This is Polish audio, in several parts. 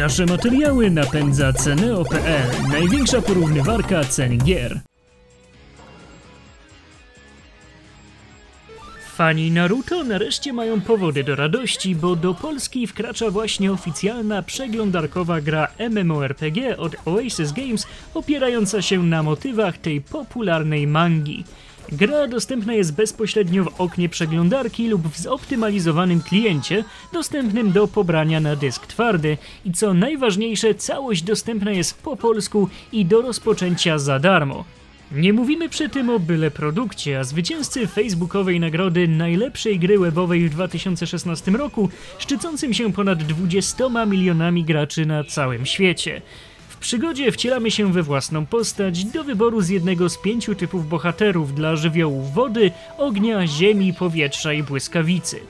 Nasze materiały napędza Ceneo.pl, największa porównywarka cen gier. Fani Naruto nareszcie mają powody do radości, bo do Polski wkracza właśnie oficjalna przeglądarkowa gra MMORPG od Oasis Games opierająca się na motywach tej popularnej mangi. Gra dostępna jest bezpośrednio w oknie przeglądarki lub w zoptymalizowanym kliencie, dostępnym do pobrania na dysk twardy i co najważniejsze, całość dostępna jest po polsku i do rozpoczęcia za darmo. Nie mówimy przy tym o byle produkcie, a zwycięzcy facebookowej nagrody najlepszej gry webowej w 2016 roku, szczycącym się ponad 20 milionami graczy na całym świecie przygodzie wcielamy się we własną postać do wyboru z jednego z pięciu typów bohaterów dla żywiołów wody, ognia, ziemi, powietrza i błyskawicy.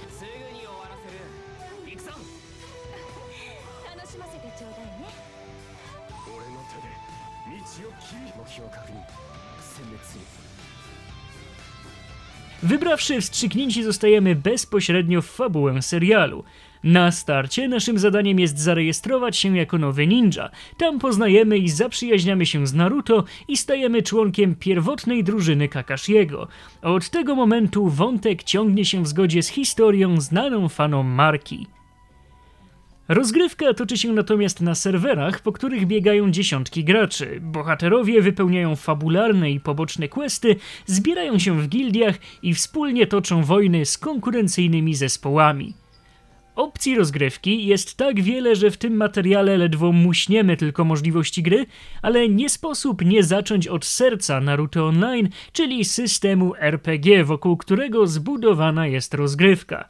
Wybrawszy wstrzyknięci zostajemy bezpośrednio w fabułę serialu. Na starcie naszym zadaniem jest zarejestrować się jako nowy ninja. Tam poznajemy i zaprzyjaźniamy się z Naruto i stajemy członkiem pierwotnej drużyny Kakashiego. Od tego momentu wątek ciągnie się w zgodzie z historią znaną fanom marki. Rozgrywka toczy się natomiast na serwerach, po których biegają dziesiątki graczy. Bohaterowie wypełniają fabularne i poboczne questy, zbierają się w gildiach i wspólnie toczą wojny z konkurencyjnymi zespołami. Opcji rozgrywki jest tak wiele, że w tym materiale ledwo muśniemy tylko możliwości gry, ale nie sposób nie zacząć od serca Naruto Online, czyli systemu RPG, wokół którego zbudowana jest rozgrywka.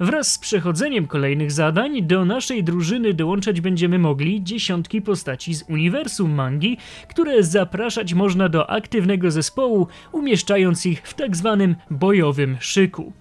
Wraz z przechodzeniem kolejnych zadań do naszej drużyny dołączać będziemy mogli dziesiątki postaci z uniwersum mangi, które zapraszać można do aktywnego zespołu, umieszczając ich w tak zwanym bojowym szyku.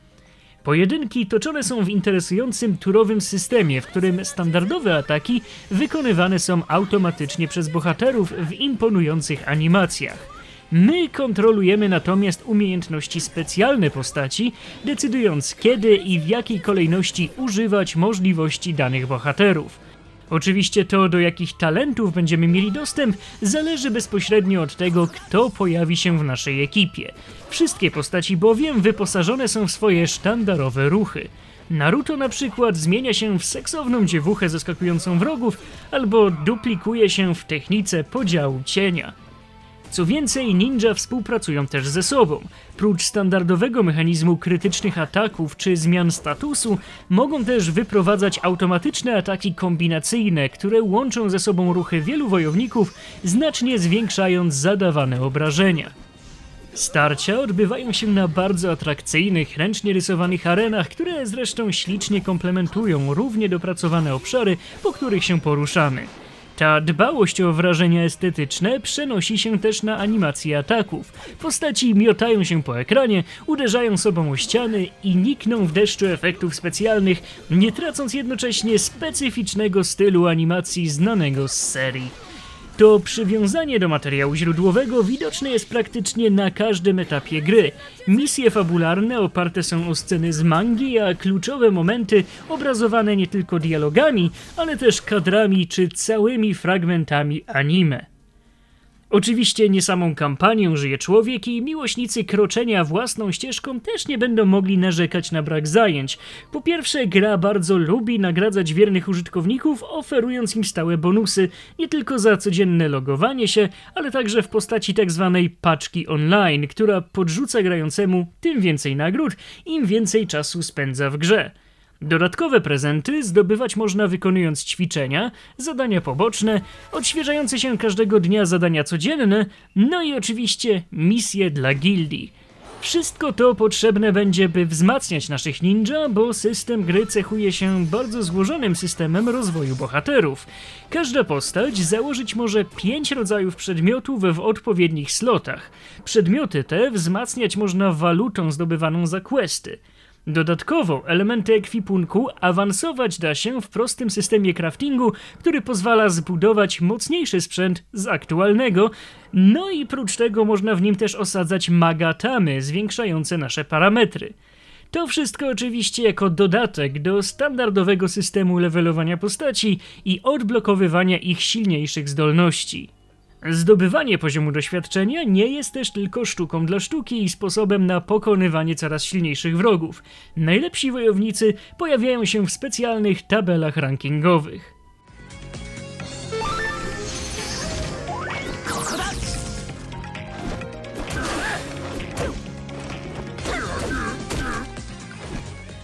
Pojedynki toczone są w interesującym turowym systemie, w którym standardowe ataki wykonywane są automatycznie przez bohaterów w imponujących animacjach. My kontrolujemy natomiast umiejętności specjalne postaci, decydując kiedy i w jakiej kolejności używać możliwości danych bohaterów. Oczywiście to, do jakich talentów będziemy mieli dostęp, zależy bezpośrednio od tego, kto pojawi się w naszej ekipie. Wszystkie postaci bowiem wyposażone są w swoje sztandarowe ruchy. Naruto na przykład zmienia się w seksowną dziewuchę zaskakującą wrogów, albo duplikuje się w technice podziału cienia. Co więcej, ninja współpracują też ze sobą. Prócz standardowego mechanizmu krytycznych ataków czy zmian statusu, mogą też wyprowadzać automatyczne ataki kombinacyjne, które łączą ze sobą ruchy wielu wojowników, znacznie zwiększając zadawane obrażenia. Starcia odbywają się na bardzo atrakcyjnych, ręcznie rysowanych arenach, które zresztą ślicznie komplementują równie dopracowane obszary, po których się poruszamy. Ta dbałość o wrażenia estetyczne przenosi się też na animacje ataków. Postaci miotają się po ekranie, uderzają sobą o ściany i nikną w deszczu efektów specjalnych, nie tracąc jednocześnie specyficznego stylu animacji znanego z serii. To przywiązanie do materiału źródłowego widoczne jest praktycznie na każdym etapie gry. Misje fabularne oparte są o sceny z mangi, a kluczowe momenty obrazowane nie tylko dialogami, ale też kadrami czy całymi fragmentami anime. Oczywiście nie samą kampanią żyje człowiek i miłośnicy kroczenia własną ścieżką też nie będą mogli narzekać na brak zajęć. Po pierwsze, gra bardzo lubi nagradzać wiernych użytkowników, oferując im stałe bonusy, nie tylko za codzienne logowanie się, ale także w postaci tzw. Tak paczki online, która podrzuca grającemu tym więcej nagród, im więcej czasu spędza w grze. Dodatkowe prezenty zdobywać można wykonując ćwiczenia, zadania poboczne, odświeżające się każdego dnia zadania codzienne, no i oczywiście misje dla gildii. Wszystko to potrzebne będzie, by wzmacniać naszych ninja, bo system gry cechuje się bardzo złożonym systemem rozwoju bohaterów. Każda postać założyć może 5 rodzajów przedmiotów w odpowiednich slotach. Przedmioty te wzmacniać można walutą zdobywaną za questy. Dodatkowo elementy ekwipunku awansować da się w prostym systemie craftingu, który pozwala zbudować mocniejszy sprzęt z aktualnego, no i prócz tego można w nim też osadzać magatamy zwiększające nasze parametry. To wszystko oczywiście jako dodatek do standardowego systemu levelowania postaci i odblokowywania ich silniejszych zdolności. Zdobywanie poziomu doświadczenia nie jest też tylko sztuką dla sztuki i sposobem na pokonywanie coraz silniejszych wrogów. Najlepsi wojownicy pojawiają się w specjalnych tabelach rankingowych.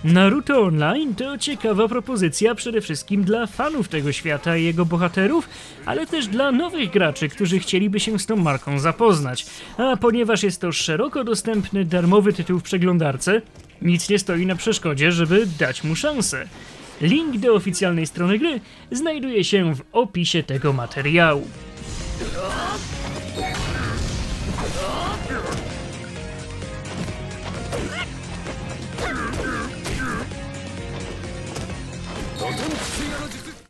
Naruto Online to ciekawa propozycja przede wszystkim dla fanów tego świata i jego bohaterów, ale też dla nowych graczy, którzy chcieliby się z tą marką zapoznać. A ponieważ jest to szeroko dostępny, darmowy tytuł w przeglądarce, nic nie stoi na przeszkodzie, żeby dać mu szansę. Link do oficjalnej strony gry znajduje się w opisie tego materiału.